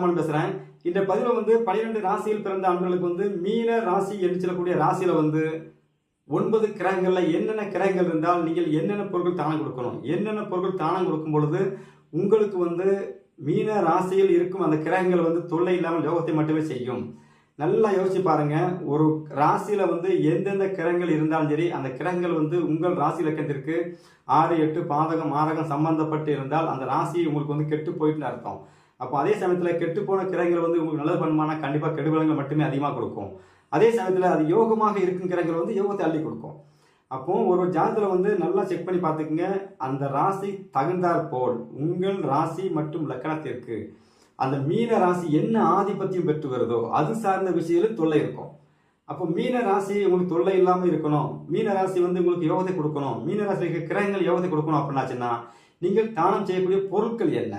ராமன் பேசுறேன். இந்த பதிவில் வந்து பனிரெண்டு ராசியில் பிறந்த ஆண்களுக்கு வந்து மீன ராசி என்று சொல்லக்கூடிய ராசியில வந்து ஒன்பது கிரகங்களில் என்னென்ன கிரகங்கள் இருந்தால் நீங்கள் என்னென்ன பொருட்கள் தானம் கொடுக்கணும்? என்னென்ன பொருட்கள் தானம் கொடுக்கும் பொழுது உங்களுக்கு வந்து மீன ராசியில் இருக்கும் அந்த கிரகங்கள் வந்து தொல்லை இல்லாமல் யோகத்தை மட்டுமே செய்யும். நல்லா யோசிச்சு பாருங்க. ஒரு ராசியில வந்து எந்தெந்த கிரகங்கள் இருந்தாலும் சரி அந்த கிரகங்கள் வந்து உங்கள் ராசி இலக்கத்திற்கு ஆறு எட்டு பாதகம் மாரகம் சம்பந்தப்பட்டு இருந்தால் அந்த ராசி உங்களுக்கு வந்து கெட்டு போயிட்டுன்னு அர்த்தம். அப்போ அதே சமயத்தில் கெட்டு போன கிரகங்கள் வந்து உங்களுக்கு நல்லது பண்ணுமானா கண்டிப்பாக கெடுபலங்கள் மட்டுமே அதிகமாக கொடுக்கும். அதே சமயத்தில் அது யோகமாக இருக்கும் கிரகங்கள் வந்து யோகத்தை அள்ளி கொடுக்கும். அப்போ ஒரு ஜாதத்தில் வந்து நல்லா செக் பண்ணி பார்த்துக்குங்க. அந்த ராசி தகுந்தாற் போல் உங்கள் ராசி மற்றும் லக்கணத்திற்கு அந்த மீன ராசி என்ன ஆதிபத்தியம் பெற்று வருதோ அது சார்ந்த விஷயத்தில் தொல்லை இருக்கும். அப்போ மீன ராசி உங்களுக்கு தொல்லை இல்லாமல் இருக்கணும். மீன ராசி வந்து உங்களுக்கு யோகத்தை கொடுக்கணும். மீன ராசி கிரகங்கள் யோகத்தை கொடுக்கணும் அப்படின்னாச்சுன்னா நீங்கள் தானம் செய்யக்கூடிய பொருட்கள் என்ன?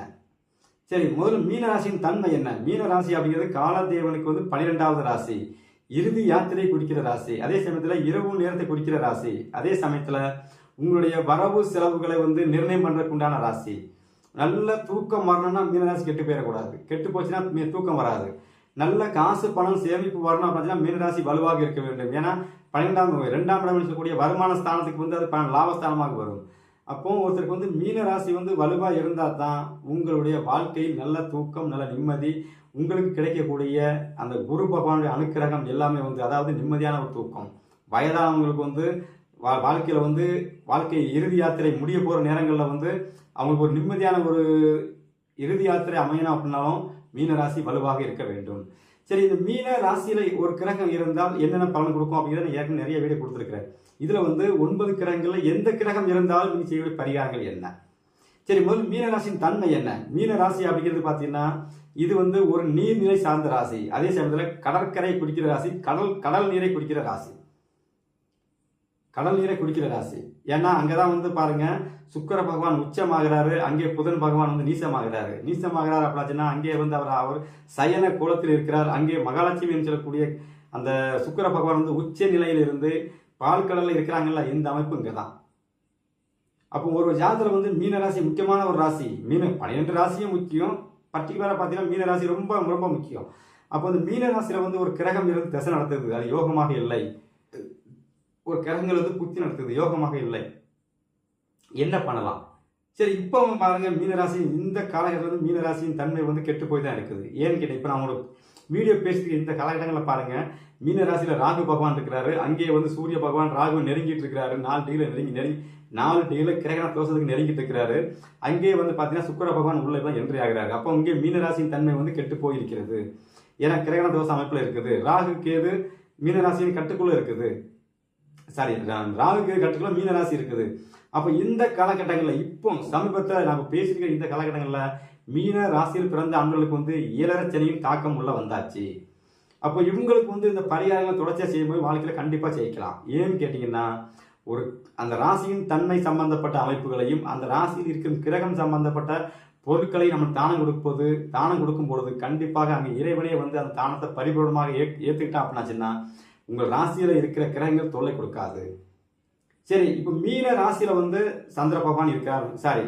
சரி முதல்ல மீன ராசியின் தன்மை என்ன? மீன ராசி அப்படிங்கிறது காலதேவனுக்கு வந்து பன்னிரெண்டாவது ராசி இறுதி யாத்திரை குறிக்கிற ராசி அதே சமயத்தில் இரவு நேரத்தை குறிக்கிற ராசி அதே சமயத்தில் உங்களுடைய வரவு செலவுகளை வந்து நிர்ணயம் பண்ணுறதுக்கு உண்டான ராசி. நல்ல தூக்கம் வரணும்னா மீனராசி கெட்டு போயிடக்கூடாது. கெட்டு போச்சுன்னா தூக்கம் வராது. நல்ல காசு பணம் சேமிப்பு வரணும் அப்படின்னா மீனராசி வலுவாக இருக்க வேண்டும். ஏன்னா பன்னிரெண்டாம் ரெண்டாம் இடம் சொல்லக்கூடிய வருமான ஸ்தானத்துக்கு வந்து அது ப- லாபஸ்தானமாக வரும். அப்போ ஒருத்தருக்கு வந்து மீன ராசி வந்து வலுவாக இருந்தால் தான் உங்களுடைய வாழ்க்கையில் நல்ல தூக்கம் நல்ல நிம்மதி உங்களுக்கு கிடைக்கக்கூடிய அந்த குரு பகவானுடைய அனுக்கிரகம் எல்லாமே வந்து அதாவது நிம்மதியான ஒரு தூக்கம். வயதானவங்களுக்கு வந்து வா வாழ்க்கையில் வந்து வாழ்க்கை இறுதி யாத்திரை முடிய போகிற நேரங்களில் வந்து அவங்களுக்கு ஒரு நிம்மதியான ஒரு இறுதி யாத்திரை அமையணும் அப்படின்னாலும் மீனராசி வலுவாக இருக்க வேண்டும். சரி இந்த மீன ராசியில ஒரு கிரகம் இருந்தால் என்னென்ன பலன் கொடுக்கும் அப்படிங்கிறத நான் ஏற்கனவே நிறைய வீடியோ கொடுத்துருக்கிறேன். இதுல வந்து ஒன்பது கிரகங்கள்ல எந்த கிரகம் இருந்தாலும் நீங்க செய்யக்கூடிய பரிகாரங்கள் என்ன? சரி முதல் மீன ராசியின் தன்மை என்ன? மீன ராசி அப்படிங்கிறது பார்த்தீங்கன்னா இது வந்து ஒரு நீர்நிலை சார்ந்த ராசி. அதே சமயத்தில் கடற்கரை குடிக்கிற ராசி கடல் கடல் நீரை குடிக்கிற ராசி. கடல் நீரை குடிக்கிற ராசி. ஏன்னா அங்கதான் வந்து பாருங்க சுக்கர பகவான் உச்சமாகிறாரு அங்கே புதன் பகவான் வந்து நீசமாகிறாரு. நீசமாகிறார் அப்படின்னா அங்கே வந்து அவர் அவர் சயன கோலத்தில் இருக்கிறார். அங்கே மகாலட்சுமின்னு சொல்லக்கூடிய அந்த சுக்கிர பகவான் வந்து உச்ச நிலையில் இருந்து பால் கடலில் இருக்கிறாங்கல்ல இந்த அமைப்பு இங்கே தான் அப்போ ஒரு ஜாதகத்தில் வந்து மீன ராசி முக்கியமான ஒரு ராசி. மீன பன்னிரெண்டு ராசியும் முக்கியம். பர்டிகுலராக பார்த்தீங்கன்னா மீன ராசி ரொம்ப ரொம்ப முக்கியம். அப்போ வந்து மீன ராசியில் வந்து ஒரு கிரகம் இருந்து திசை நடத்துது அது யோகமாக இல்லை. ஒரு கிரகங்கள் வந்து புத்தி நடத்துது யோகமாக இல்லை. என்ன பண்ணலாம்? சரி இப்போ பாருங்க மீனராசி இந்த காலகட்டத்தில் வந்து மீனராசியின் தன்மை வந்து கெட்டு போய் தான் இருக்குது. ஏன்னு கேட்டேன் இப்போ நான் அவங்களோட வீடியோ பேசுகிற இந்த காலகட்டங்களில் பாருங்க. மீனராசியில் ராகு பகவான் இருக்கிறாரு. அங்கேயே வந்து சூரிய பகவான் ராகு நெருங்கிட்டு இருக்கிறாரு. நாலு டிகிரி நெருங்கி நெருங்கி நாலு டிகிரி கிரகண தோஷத்துக்கு நெருங்கிட்டு இருக்கிறாரு. அங்கேயே வந்து பார்த்தீங்கன்னா சுக்கர பகவான் உள்ளே தான் என்ட்ரி ஆகிறாரு. அப்போ இங்கே மீனராசியின் தன்மை வந்து கெட்டு போயிருக்கிறது. ஏன்னா கிரகண தோஷ அமைப்பில் இருக்குது. ராகு கேது மீனராசியின் கட்டுக்குள்ளே இருக்குது. சாரி ராகு கட்டத்தில் மீன ராசி இருக்குது. அப்போ இந்த காலகட்டங்களில் இப்போ சமீபத்தில் நம்ம பேசியிருக்கிற இந்த காலகட்டங்களில் மீன ராசியில் பிறந்த ஆண்களுக்கு வந்து ஏழரச்சனையும் தாக்கம் உள்ள வந்தாச்சு. அப்போ இவங்களுக்கு வந்து இந்த பரிகாரங்களை தொடர்ச்சியாக செய்யும்போது வாழ்க்கையில் கண்டிப்பாக ஜெயிக்கலாம். ஏன்னு கேட்டிங்கன்னா ஒரு அந்த ராசியின் தன்மை சம்பந்தப்பட்ட அமைப்புகளையும் அந்த ராசியில் இருக்கும் கிரகம் சம்பந்தப்பட்ட பொருட்களை நம்ம தானம் கொடுப்பது தானம் கொடுக்கும் பொழுது கண்டிப்பாக அங்கே இறைவனே வந்து அந்த தானத்தை பரிபூர்ணமாக ஏ ஏற்றுக்கிட்டா அப்படின்னாச்சுன்னா உங்கள் ராசியில் இருக்கிற கிரகங்கள் தொல்லை கொடுக்காது. சரி இப்போ மீன ராசியில் வந்து சந்திர பகவான் இருக்கார் சாரி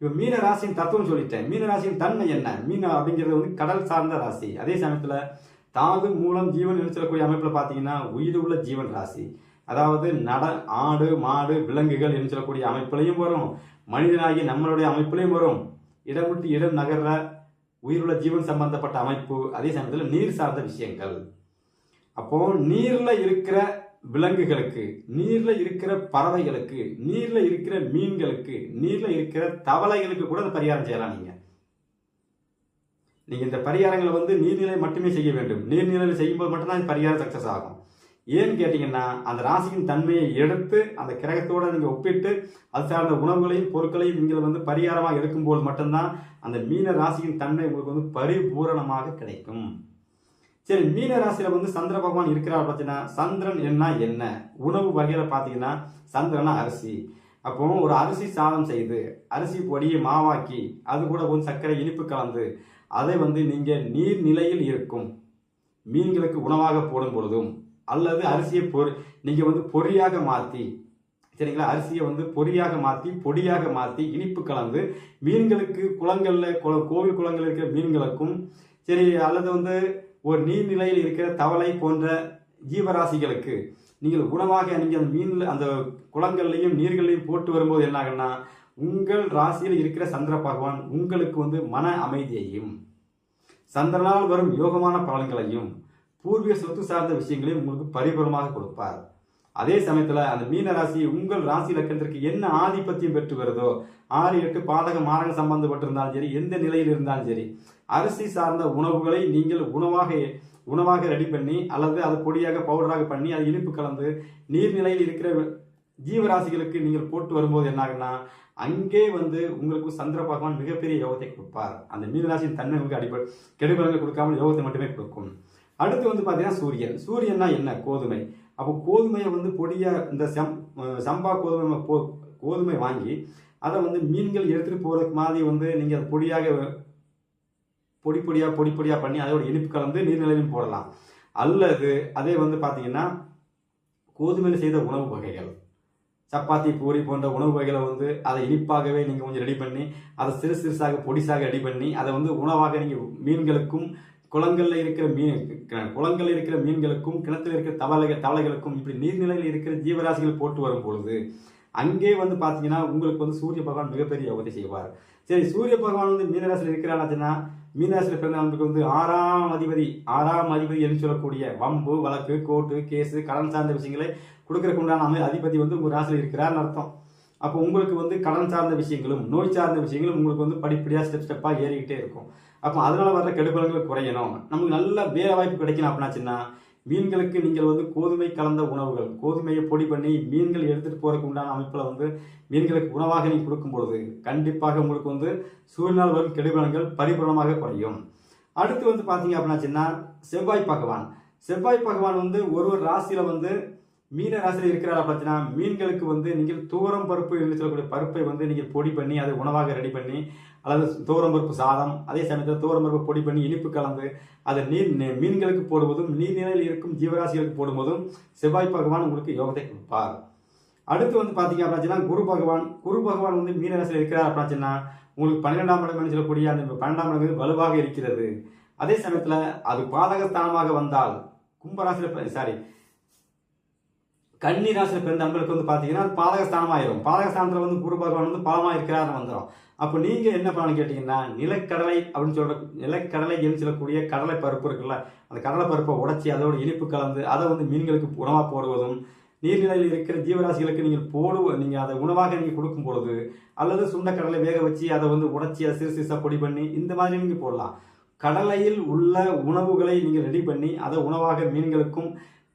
இப்போ மீன ராசியின் தத்துவம் சொல்லிட்டேன். மீன ராசியின் தன்மை என்ன? மீன அப்படிங்கிறது வந்து கடல் சார்ந்த ராசி. அதே சமயத்தில் தாது மூலம் ஜீவன் என்று சொல்லக்கூடிய அமைப்பில் பார்த்தீங்கன்னா உயிர் உள்ள ஜீவன் ராசி. அதாவது நட ஆடு மாடு விலங்குகள் என்று சொல்லக்கூடிய வரும். மனிதனாகி நம்மளுடைய அமைப்புலையும் வரும். இடம் விட்டு இடம் நகர்ற உயிருள்ள ஜீவன் சம்பந்தப்பட்ட அமைப்பு. அதே சமயத்தில் நீர் சார்ந்த விஷயங்கள். அப்போ நீர்ல இருக்கிற விலங்குகளுக்கு நீர்ல இருக்கிற பறவைகளுக்கு நீர்ல இருக்கிற மீன்களுக்கு நீர்ல இருக்கிற தவளைகளுக்கு கூட பரிகாரம் செய்யலாம் நீங்க. நீங்க இந்த பரிகாரங்களை வந்து நீர்நிலை மட்டுமே செய்ய வேண்டும். நீர்நிலையில் செய்யும்போது மட்டும்தான் பரிகாரம் சக்சஸ் ஆகும். ஏன்னு கேட்டீங்கன்னா அந்த ராசியின் தன்மையை எடுத்து அந்த கிரகத்தோட நீங்க ஒப்பிட்டு அது சார்ந்த உணவுகளையும் பொருட்களையும் நீங்கள் வந்து பரிகாரமாக எடுக்கும்போது மட்டும்தான் அந்த மீன ராசியின் தன்மை உங்களுக்கு வந்து பரிபூரணமாக கிடைக்கும். சரி மீன ராசியில வந்து சந்திர பகவான் இருக்கிறார் பார்த்தீங்கன்னா சந்திரன் என்ன என்ன? உணவு வகையில பார்த்தீங்கன்னா சந்திரனா அரிசி. அப்போ ஒரு அரிசி சாதம் செய்து அரிசி பொடியை மாவாக்கி அது கூட கொஞ்சம் சர்க்கரை இனிப்பு கலந்து அதை வந்து நீங்க நீர் நிலையில் இருக்கும் மீன்களுக்கு உணவாக போடும் பொழுதும் அல்லது அரிசியை பொறி நீங்க வந்து பொரியாக மாற்றி சரிங்களா? அரிசியை வந்து பொரியாக மாற்றி பொடியாக மாற்றி இனிப்பு கலந்து மீன்களுக்கு குளங்களில் குள- கோவில் குளங்கள் இருக்கிற மீன்களுக்கும் சரி அல்லது வந்து ஒரு நீர்நிலையில் இருக்கிற தவளை போன்ற ஜீவராசிகளுக்கு நீங்கள் உணவாக நீங்கள் அந்த மீனில் அந்த குளங்கள்லையும் நீர்கள்லையும் போட்டு வரும்போது என்ன ஆகுன்னா உங்கள் ராசியில் இருக்கிற சந்திர பகவான் உங்களுக்கு வந்து மன அமைதியையும் சந்திரனால் வரும் யோகமான பலன்களையும் பூர்வீக சொத்து சார்ந்த விஷயங்களையும் உங்களுக்கு பரிபூர்ணமாக கொடுப்பார். அதே சமயத்தில் அந்த மீன ராசி உங்கள் ராசி லக்கணத்திற்கு என்ன ஆதிபத்தியம் பெற்று வருதோ ஆறு எட்டு பாதக மாரக சம்பந்தப்பட்டிருந்தாலும் சரி எந்த நிலையில் இருந்தாலும் சரி அரிசி சார்ந்த உணவுகளை நீங்கள் உணவாக உணவாக ரெடி பண்ணி அல்லது அது பொடியாக பவுடராக பண்ணி அது இனிப்பு கலந்து நீர்நிலையில் இருக்கிற ஜீவராசிகளுக்கு நீங்கள் போட்டு வரும்போது என்ன ஆகுன்னா அங்கே வந்து உங்களுக்கு சந்திர பகவான் மிகப்பெரிய யோகத்தை கொடுப்பார். அந்த மீனராசியின் தன்மை உங்களுக்கு அடிப்படை கெடுபலங்கள் கொடுக்காமல் யோகத்தை மட்டுமே கொடுக்கும். அடுத்து வந்து பார்த்தீங்கன்னா சூரியன். சூரியன்னா என்ன? கோதுமை. அப்போ கோதுமையை வந்து பொடியாக இந்த செம் சம்பா கோதுமை போ- கோதுமை வாங்கி அதை வந்து மீன்கள் எடுத்துகிட்டு போகிறதுக்கு மாதிரி வந்து நீங்கள் அதை பொடியாக பொடி பொடியாக பொடி பொடியாக பண்ணி அதோட இனிப்பு கலந்து நீர்நிலையிலும் போடலாம். அல்லது அதே வந்து பார்த்தீங்கன்னா கோதுமையில் செய்த உணவு வகைகள். சப்பாத்தி பூரி போன்ற உணவு வகைகளை வந்து அதை இனிப்பாகவே நீங்கள் கொஞ்சம் ரெடி பண்ணி அதை சிறு சிறுசாக பொடிசாக ரெடி பண்ணி அதை வந்து உணவாக நீங்கள் மீன்களுக்கும் குளங்களில் இருக்கிற மீன் குளங்களில் இருக்கிற மீன்களுக்கும் கிணத்துல இருக்கிற தவளைகள் தவளைகளுக்கும் இப்படி நீர்நிலையில் இருக்கிற ஜீவராசிகள் போட்டு வரும் பொழுது அங்கே வந்து பார்த்தீங்கன்னா உங்களுக்கு வந்து சூரிய பகவான் மிகப்பெரிய யோகத்தை செய்வார். சரி சூரிய பகவான் வந்து மீனராசியில் இருக்கிறாச்சுன்னா மீனராசியில் நமக்கு வந்து ஆறாம் அதிபதி ஆறாம் அதிபதி என்று சொல்லக்கூடிய வம்பு வழக்கு கோர்ட்டு கேஸு கடன் சார்ந்த விஷயங்களை கொடுக்கறக்கு உண்டான அமை- அதிபதி வந்து உங்கள் ராசியில் இருக்கிறார்னு அர்த்தம். அப்போ உங்களுக்கு வந்து கடன் சார்ந்த விஷயங்களும் நோய் சார்ந்த விஷயங்களும் உங்களுக்கு வந்து படிப்படியாக ஸ்டெப் ஸ்டெப்பாக ஏறிக்கிட்டே இருக்கும். அப்போ அதனால் வர்ற கெடுபலங்கள் குறையணும். நமக்கு நல்ல வேலை வாய்ப்பு கிடைக்கணும் அப்படின்னாச்சுன்னா மீன்களுக்கு நீங்கள் வந்து கோதுமை கலந்த உணவுகள் கோதுமையை பொடி பண்ணி மீன்கள் எடுத்துகிட்டு போகிறதுக்கு உண்டான அமைப்பில் வந்து மீன்களுக்கு உணவாக நீங்கள் கொடுக்கும் பொழுது கண்டிப்பாக உங்களுக்கு வந்து சூழ்நாள் வரும் கெடுபலன்கள் பரிபூர்ணமாக குறையும். அடுத்து வந்து பார்த்தீங்க அப்படின்னாச்சுன்னா செவ்வாய் பகவான். செவ்வாய் பகவான் வந்து ஒரு ஒரு ராசியில் வந்து மீன ராசியில் இருக்கிறார் பார்த்தீங்கன்னா மீன்களுக்கு வந்து நீங்கள் தூரம் பருப்பு என்று சொல்லக்கூடிய பருப்பை வந்து நீங்கள் பொடி பண்ணி அதை உணவாக ரெடி பண்ணி அல்லது தூரம் பருப்பு சாதம் அதே சமயத்தில் தூரம் பருப்பு பொடி பண்ணி இனிப்பு கலந்து அதை நீர் மீன்களுக்கு போடுவதும் நீர்நிலையில் இருக்கும் ஜீவராசிகளுக்கு போடுவதும் செவ்வாய் பகவான் உங்களுக்கு யோகத்தை கொடுப்பார். அடுத்து வந்து பார்த்தீங்க அப்படின்னா குரு பகவான் குரு பகவான் வந்து மீன ராசியில் இருக்கிறார் அப்படின்னா உங்களுக்கு பன்னிரெண்டாம் இடம் சொல்லக்கூடிய அந்த பன்னெண்டாம் இடம் வலுவாக இருக்கிறது. அதே சமயத்தில் அது பாதகஸ்தானமாக வந்தால் கும்பராசியில் சாரி கன்னி ராசியில் பிறந்த நண்பர்களுக்கு வந்து பார்த்தீங்கன்னா அது பாதகஸ்தானமாயிரும். பாதகஸ்தானத்தில் வந்து குரு பகவான் வந்து பலமாக இருக்கிறார் வந்துடும் அப்போ நீங்கள் என்ன பண்ணணும் கேட்டிங்கன்னா நிலக்கடலை அப்படின்னு சொல்கிற நிலக்கடலை என்று சொல்லக்கூடிய கடலை பருப்பு இருக்குல்ல அந்த கடலை பருப்பை உடச்சி அதோட இனிப்பு கலந்து அதை வந்து மீன்களுக்கு உணவாக போடுவதும் நீர்நிலையில் இருக்கிற ஜீவராசிகளுக்கு நீங்கள் போடு நீங்கள் அதை உணவாக நீங்கள் கொடுக்கும் பொழுது அல்லது சுண்டக்கடலை வேக வச்சு அதை வந்து உடச்சி அதை சிறு சிறுசாக பொடி பண்ணி இந்த மாதிரி நீங்கள் போடலாம். கடலையில் உள்ள உணவுகளை நீங்கள் ரெடி பண்ணி அதை உணவாக மீன்களுக்கும்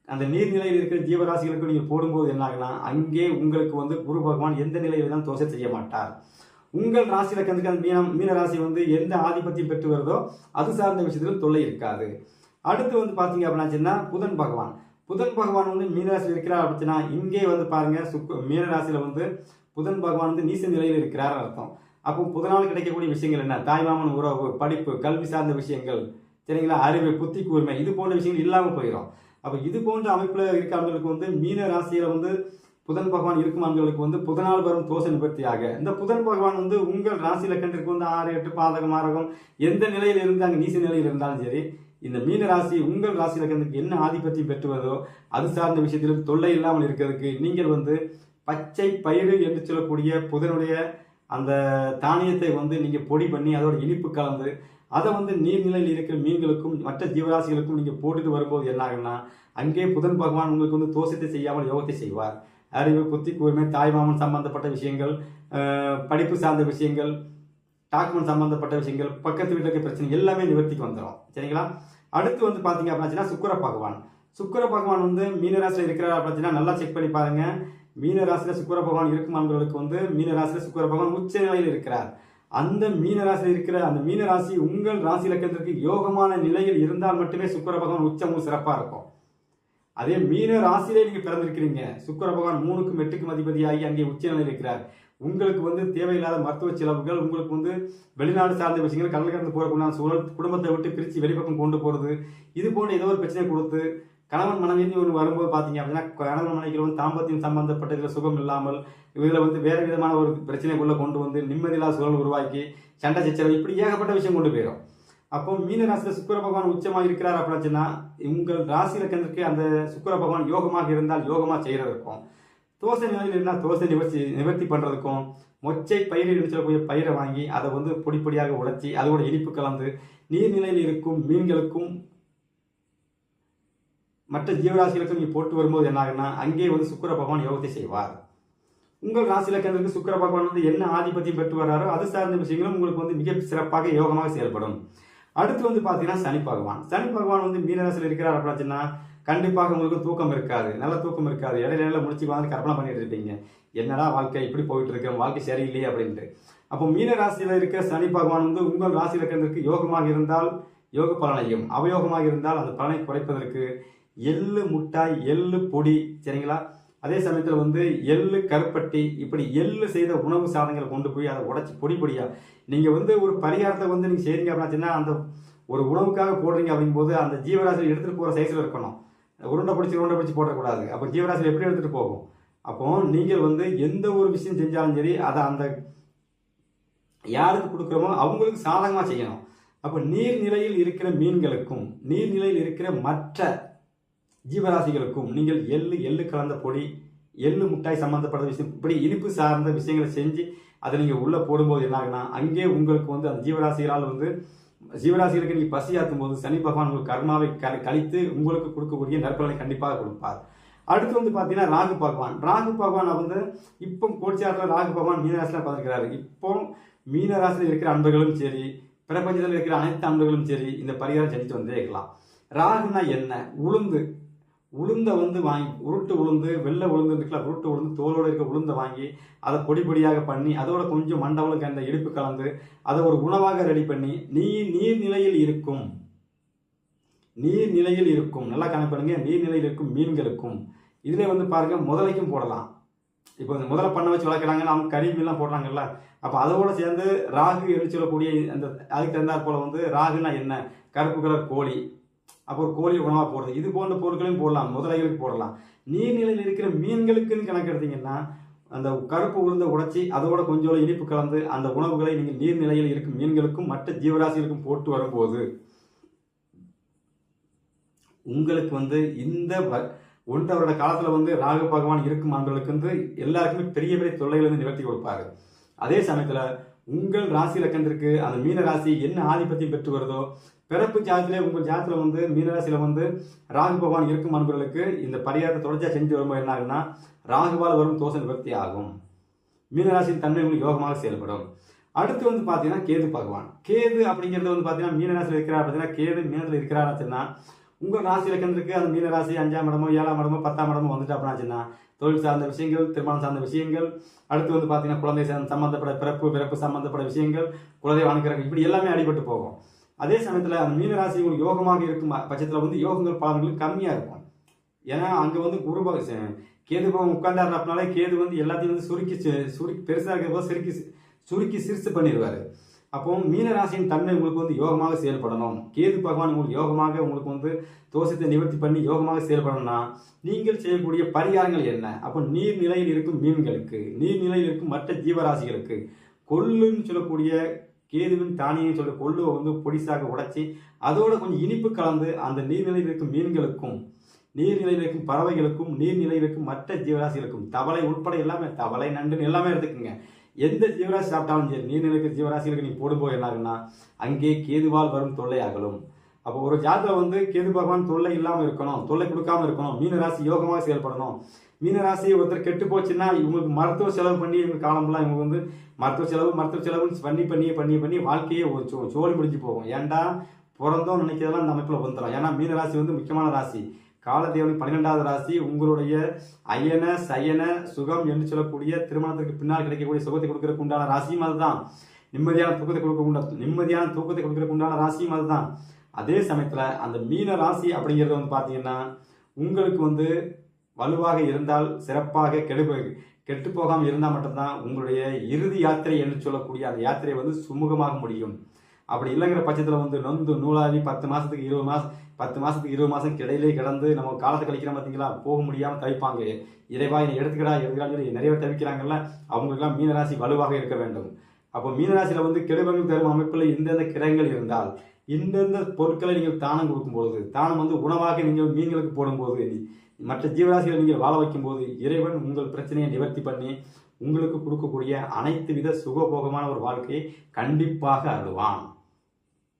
அந்த நீர்நிலையில் இருக்கிற ஜீவராசிகளுக்கு நீங்கள் போடும்போது என்ன அங்கே உங்களுக்கு வந்து குரு பகவான் எந்த நிலையில தான் தோசை செய்ய மாட்டார். உங்கள் ராசி லக்கணத்துக்கு அந்த மீனம் மீன ராசி வந்து எந்த ஆதிபத்தியம் பெற்று வருதோ அது சார்ந்த விஷயத்திலும் தொல்லை இருக்காது. அடுத்து வந்து பார்த்தீங்க அப்படின்னா புதன் பகவான். புதன் பகவான் வந்து மீனராசியில் இருக்கிறார் அப்படின்னா இங்கே வந்து பாருங்க சுக்கு மீனராசியில் வந்து புதன் பகவான் வந்து நீச நிலையில் இருக்கிறார் அர்த்தம். அப்போ புதனால் கிடைக்கக்கூடிய விஷயங்கள் என்ன? தாய்மாமன் உறவு படிப்பு கல்வி சார்ந்த விஷயங்கள் சரிங்களா? அறிவு புத்தி கூர்மை இது போன்ற விஷயங்கள் இல்லாமல் போயிடும் அப்போ இது போன்ற அமைப்பில் இருக்கிறவங்களுக்கு வந்து மீன ராசியில் வந்து புதன் பகவான் இருக்குமான்களுக்கு வந்து புதனால் வரும் தோசை நிவர்த்தியாக. இந்த புதன் பகவான் வந்து உங்கள் ராசி லக்கணத்திற்கு வந்து ஆறு எட்டு பாதகம் ஆரகம் எந்த நிலையில் இருந்தாங்க அங்கே நீச நிலையில் இருந்தாலும் சரி இந்த மீன ராசி உங்கள் ராசி லக்கணத்துக்கு என்ன ஆதிபத்தியம் பெற்றுவதோ அது சார்ந்த விஷயத்திலும் தொல்லை இல்லாமல் இருக்கிறதுக்கு நீங்கள் வந்து பச்சை பயிறு என்று சொல்லக்கூடிய புதனுடைய அந்த தானியத்தை வந்து நீங்கள் பொடி பண்ணி அதோட இனிப்பு கலந்து அதை வந்து நீர்நிலையில் இருக்கிற மீன்களுக்கும் மற்ற ஜீவராசிகளுக்கும் நீங்கள் போட்டுட்டு வரும்போது என்ன ஆகும்னா அங்கே புதன் பகவான் உங்களுக்கு வந்து தோஷத்தை செய்யாமல் யோகத்தை செய்வார். அறிவு புத்தி கூர்மை தாய்மாமன் சம்பந்தப்பட்ட விஷயங்கள் படிப்பு சார்ந்த விஷயங்கள் டாக்குமெண்ட் சம்பந்தப்பட்ட விஷயங்கள் பக்கத்து வீட்டில் இருக்க பிரச்சனை எல்லாமே நிவர்த்திக்கு வந்துடும் சரிங்களா? அடுத்து வந்து பார்த்தீங்க அப்படின்னா சுக்கர பகவான். சுக்கர பகவான் வந்து மீனராசியில் இருக்கிறார் அப்படின்னா நல்லா செக் பண்ணி பாருங்கள் மீனராசியில் சுக்கர பகவான் இருக்கும் அன்பர்களுக்கு வந்து மீனராசியில் சுக்கர பகவான் உச்ச நிலையில் இருக்கிறார். அந்த மீனராசியில் இருக்கிற அந்த மீனராசி உங்கள் ராசி லக்கணத்திற்கு யோகமான நிலையில் இருந்தால் மட்டுமே சுக்கர பகவான் உச்சமும் சிறப்பாக இருக்கும். அதே மீன ராசியிலே நீங்கள் பிறந்திருக்கிறீங்க. சுக்கர பகவான் மூணுக்கும் எட்டுக்கும் அதிபதியாகி அங்கே உச்ச நிலையில் இருக்கிறார். உங்களுக்கு வந்து தேவையில்லாத மருத்துவ செலவுகள் உங்களுக்கு வந்து வெளிநாடு சார்ந்த விஷயங்கள் கடல் கடந்து போகிறக்குண்டான சூழல் குடும்பத்தை விட்டு பிரித்து வெளிப்பக்கம் கொண்டு போகிறது இது போன்ற ஏதோ ஒரு பிரச்சனை கொடுத்து கணவன் மனைவின்னு ஒன்று வரும்போது பார்த்தீங்க அப்படின்னா கணவன் மனைவிகள் வந்து தாம்பத்தியம் சம்பந்தப்பட்ட இதில் சுகம் இல்லாமல் இதில் வந்து வேறு விதமான ஒரு பிரச்சனைக்குள்ளே கொண்டு வந்து நிம்மதியில்லாத சூழல் உருவாக்கி சண்டை சச்சரவு இப்படி ஏகப்பட்ட விஷயம் கொண்டு போயிடும். அப்போ மீன ராசியில் சுக்கர பகவான் உச்சமாக இருக்கிறார் அப்படின்னு சொன்னால் உங்கள் ராசியில் லக்கணத்திற்கு அந்த சுக்கர பகவான் யோகமாக இருந்தால் யோகமாக செய்கிறதுக்கும் தோசை நிலையில் இருந்தால் தோசை நிவர்த்தி நிவர்த்தி பண்ணுறதுக்கும் மொச்சை பயிர் சொல்லக்கூடிய பயிரை வாங்கி அதை வந்து பொடி பொடியாக உடைச்சி அதோட இனிப்பு கலந்து நீர்நிலையில் இருக்கும் மீன்களுக்கும் மற்ற ஜீவராசிகளுக்கும் நீங்கள் போட்டு வரும்போது என்ன ஆகுன்னா அங்கே வந்து சுக்கிர பகவான் யோகத்தை செய்வார். உங்கள் ராசி லக்கணத்திற்கு சுக்கிர பகவான் வந்து என்ன ஆதிபத்தியம் பெற்று வர்றாரோ அது சார்ந்த விஷயங்களும் உங்களுக்கு வந்து மிக சிறப்பாக யோகமாக செயல்படும். அடுத்து வந்து பார்த்தீங்கன்னா சனி பகவான். சனி பகவான் வந்து மீனராசியில் இருக்கிறார் அப்படின்னா கண்டிப்பாக உங்களுக்கு தூக்கம் இருக்காது. நல்ல தூக்கம் இருக்காது. இடையில இடையில முடிச்சு வந்து கற்பனை பண்ணிட்டு இருப்பீங்க. என்னடா வாழ்க்கை இப்படி போயிட்டு இருக்கு வாழ்க்கை சரியில்லையே அப்படின்ட்டு. அப்போ மீன ராசியில் இருக்கிற சனி பகவான் வந்து உங்கள் ராசியில் லக்கணத்திற்கு யோகமாக இருந்தால் யோக பலனையும் அவயோகமாக இருந்தால் அந்த பலனை குறைப்பதற்கு எள்ளு முட்டாய் எள்ளு பொடி சரிங்களா? அதே சமயத்தில் வந்து எள்ளு கருப்பட்டி இப்படி எள்ளு செய்த உணவு சாதனங்களை கொண்டு போய் அதை உடச்சி பொடி பொடியா. நீங்கள் வந்து ஒரு பரிகாரத்தை வந்து நீங்கள் செய்றீங்க அப்படின்னா அந்த ஒரு உணவுக்காக போடுறீங்க அப்படிங்கும்போது அந்த ஜீவராசியில் எடுத்துகிட்டு போகிற சைஸில் இருக்கணும். உருண்டை பிடிச்சி உருண்டை பிடிச்சி போடக்கூடாது. அப்போ ஜீவராசியில் எப்படி எடுத்துகிட்டு போகும்? அப்போ நீங்கள் வந்து எந்த ஒரு விஷயம் செஞ்சாலும் சரி அதை அந்த யாருக்கு கொடுக்குறோமோ அவங்களுக்கு சாதகமாக செய்யணும். அப்போ நீர்நிலையில் இருக்கிற மீன்களுக்கும் நீர்நிலையில் இருக்கிற மற்ற ஜீவராசிகளுக்கும் நீங்கள் எள்ளு எள்ளு கலந்த பொடி எள்ளு முட்டாய் சம்பந்தப்பட்ட விஷயம் இப்படி இனிப்பு சார்ந்த விஷயங்களை செஞ்சு அதை நீங்கள் உள்ளே போடும்போது என்ன ஆகுனா அங்கே உங்களுக்கு வந்து அந்த ஜீவராசிகளால் வந்து ஜீவராசிகளுக்கு நீங்கள் பசியாற்றும் போது சனி பகவான் உங்களுக்கு கர்மாவை க- கழித்து உங்களுக்கு கொடுக்கக்கூடிய நற்பலனை கண்டிப்பாக கொடுப்பார். அடுத்து வந்து பார்த்தீங்கன்னா ராகு பகவான். ராகு பகவான் வந்து இப்போ கோட்சியாரத்தில் ராகு பகவான் மீனராசியில் பார்த்துருக்கிறாரு இப்போ மீனராசியில் இருக்கிற அன்பர்களும் சரி பிரபஞ்சத்தில் இருக்கிற அனைத்து அன்பர்களும் சரி இந்த பரிகாரம் செஞ்சுட்டு வந்தே இருக்கலாம். ராகுனா என்ன? உளுந்து. உளுந்தை வந்து வாங்கி உருட்டு உளுந்து வெள்ளை உளுந்து இருக்குல்ல உருட்டு உளுந்து தோலோட இருக்க உளுந்தை வாங்கி அதை பொடி பொடியாக பண்ணி அதோட கொஞ்சம் மண்டவளுக்கு கண்ட இடுப்பு கலந்து அதை ஒரு உணவாக ரெடி பண்ணி நீர் நீர்நிலையில் இருக்கும் நீர்நிலையில் இருக்கும் நல்லா கணக்கு பண்ணுங்க நீர்நிலையில் இருக்கும் மீன்களுக்கும். இதுல வந்து பாருங்க முதலைக்கும் போடலாம். இப்போ இந்த முதல்ல பண்ண வச்சு வளர்க்குறாங்கன்னு அவங்க கறி மீன்லாம் போடுறாங்கல்ல அப்போ அதோட சேர்ந்து ராகு என்று சொல்லக்கூடிய அந்த அதுக்கு தகுந்தாற் போல வந்து ராகுனா என்ன? கருப்பு கலர் கோழி. அப்புறம் கோழி உணவாக போடுறது. இது போன்ற பொருட்களையும் போடலாம். முதலைகளுக்கு போடலாம். நீர்நிலையில் இருக்கிற மீன்களுக்குன்னு கணக்கெடுத்தீங்கன்னா அந்த கருப்பு உளுந்த உடைச்சி அதோட கொஞ்சம் இனிப்பு கலந்து அந்த உணவுகளை நீங்கள் நீர்நிலையில் இருக்கும் மீன்களுக்கும் மற்ற ஜீவராசிகளுக்கும் போட்டு வரும்போது உங்களுக்கு வந்து இந்த வ- ஒன்றரை காலத்தில் வந்து ராகு பகவான் இருக்கும் ஆண்களுக்கு வந்து எல்லாருக்குமே பெரிய பெரிய தொல்லைகளை வந்து நிவர்த்தி கொடுப்பாரு. அதே சமயத்தில் உங்கள் ராசி லக்கணத்திற்கு அந்த மீன ராசி என்ன ஆதிபத்தியம் பெற்று வருதோ பிறப்பு ஜாதத்திலே உங்கள் ஜாதத்தில் வந்து மீனராசியில் வந்து ராகு பகவான் இருக்கும் அன்பர்களுக்கு இந்த பரிகாரத்தை தொடர்ச்சியாக செஞ்சு வரும்போது என்ன ஆகுன்னா ராகுவால் வரும் தோஷ நிவர்த்தி ஆகும். மீனராசியின் தன்மை உங்களுக்கு யோகமாக செயல்படும். அடுத்து வந்து பார்த்தீங்கன்னா கேது பகவான். கேது அப்படிங்கிறது வந்து பார்த்தீங்கன்னா மீனராசியில் இருக்கிறார் பார்த்தீங்கன்னா கேது மீனத்தில் இருக்கிறார் இருக்கிறாருன்னா உங்கள் ராசியில் லக்கணத்திற்கு அந்த மீனராசி அஞ்சாம் இடமோ ஏழாம் இடமோ பத்தாம் இடமோ வந்துட்டு அப்படின்னாச்சுன்னா தொழில் சார்ந்த விஷயங்கள் திருமணம் சார்ந்த விஷயங்கள் அடுத்து வந்து பார்த்தீங்கன்னா குழந்தை சார்ந்த சம்பந்தப்பட்ட பிறப்பு பிறப்பு சம்மந்தப்பட்ட விஷயங்கள் குழந்தை வணக்கிறாங்க இப்படி எல்லாமே அடிபட்டு போகும். அதே சமயத்தில் அந்த மீனராசி உங்களுக்கு யோகமாக இருக்கும்? பட்சத்தில் வந்து யோகங்கள் பலன்கள் கம்மியாக இருக்கும். ஏன்னா அங்கே வந்து குரு கேது பகவான் உட்கார்ந்தாரு அப்படின்னாலே கேது வந்து எல்லாத்தையும் வந்து சுருக்கி சுருக்கி பெருசாக இருக்கிற போது சுருக்கி சுருக்கி சிறுசு பண்ணிடுவார் அப்போ மீனராசியின் தன்மை உங்களுக்கு வந்து யோகமாக செயல்படணும். கேது பகவான் உங்களுக்கு யோகமாக உங்களுக்கு வந்து தோஷத்தை நிவர்த்தி பண்ணி யோகமாக செயல்படணும்னா நீங்கள் செய்யக்கூடிய பரிகாரங்கள் என்ன? அப்போ நீர்நிலையில் இருக்கும் மீன்களுக்கு நீர்நிலையில் இருக்கும் மற்ற ஜீவராசிகளுக்கு கொள்ளுன்னு சொல்லக்கூடிய கேதுவின் தானியம் சொல்ல கொள்ளுவை வந்து பொடிசாக உடைச்சி அதோட கொஞ்சம் இனிப்பு கலந்து அந்த நீர்நிலையில் இருக்கும் மீன்களுக்கும் நீர்நிலையில் இருக்கும் பறவைகளுக்கும் நீர்நிலையில் இருக்கும் மற்ற ஜீவராசிகளுக்கும் தவளை உட்பட எல்லாமே தவளை நண்டுன்னு எல்லாமே எடுத்துக்கோங்க. எந்த ஜீவராசி சாப்பிட்டாலும் சரி நீர்நிலை இருக்கிற ஜீவராசிகளுக்கு நீ போடும்போது என்ன அங்கே கேதுவால் வரும் தொல்லை அகலும். அப்போ ஒரு ஜாதகம் வந்து கேது பகவான் தொல்லை இல்லாமல் இருக்கணும் தொல்லை கொடுக்காம இருக்கணும் மீனராசி யோகமாக செயல்படணும். மீனராசி ஒருத்தர் கெட்டு போச்சுன்னா இவங்களுக்கு மருத்துவ செலவு பண்ணி இவங்க காலம்லாம் இவங்க வந்து மருத்துவ செலவு மருத்துவ செலவுன்னு பண்ணி பண்ணி பண்ணி பண்ணி வாழ்க்கையே ஒரு சோ- சோழி முடிஞ்சு போகும். ஏன்டா பிறந்தோம் நினைக்கிறதெல்லாம் அந்த அமைப்பில் வந்துடும் ஏன்னா மீனராசி வந்து முக்கியமான ராசி. காலதேவன் பன்னிரெண்டாவது ராசி உங்களுடைய அயன சயன சுகம் என்று சொல்லக்கூடிய திருமணத்திற்கு பின்னால் கிடைக்கக்கூடிய சுகத்தை கொடுக்கறதுக்கு உண்டான ராசியும் அதுதான். நிம்மதியான தூக்கத்தை கொடுக்க உண்டா நிம்மதியான தூக்கத்தை கொடுக்கறதுக்கு உண்டான ராசியும் அதுதான். அதே சமயத்துல அந்த மீன ராசி அப்படிங்கிறது வந்து பாத்தீங்கன்னா உங்களுக்கு வந்து வலுவாக இருந்தால் சிறப்பாக கெடு கெட்டு போகாமல் இருந்தால் மட்டும்தான் உங்களுடைய இறுதி யாத்திரை என்று சொல்லக்கூடிய அந்த யாத்திரை வந்து சுமூகமாக முடியும். அப்படி இல்லைங்கிற பட்சத்தில் வந்து நொந்து நூலாகி பத்து மாதத்துக்கு இருபது மாதம் பத்து மாதத்துக்கு இருபது மாதத்துக்கு கிடையிலே கிடந்து நம்ம காலத்தை கழிக்கிறோம் பார்த்தீங்களா? போக முடியாமல் தவிப்பாங்க. இறைவா என்னை எடுத்துக்கடா எடுத்துக்கடான்னு சொல்லி நிறைய பேர் தவிக்கிறாங்கல்ல அவங்களுக்கெல்லாம் மீனராசி வலுவாக இருக்க வேண்டும். அப்போ மீனராசியில் வந்து கெடுபங்கள் தரும் அமைப்பில் எந்தெந்த கிரகங்கள் இருந்தால் இந்தந்த பொருட்களை நீங்கள் தானம் கொடுக்கும்பொழுது தானம் வந்து உணவாக நீங்கள் மீன்களுக்கு போடும்போது மற்ற ஜீவராசிகளை நீங்கள் வாழ வைக்கும்போது இறைவன் உங்கள் பிரச்சனையை நிவர்த்தி பண்ணி உங்களுக்கு கொடுக்கக்கூடிய அனைத்து வித சுகபோகமான ஒரு வாழ்க்கையை கண்டிப்பாக அருள்வான்.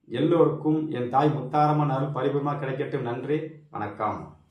எல்லோருக்கும் என் தாய் முத்தாரம்மன் அருள் பரிபூர்ணமாக கிடைக்கட்டும். நன்றி. வணக்கம்.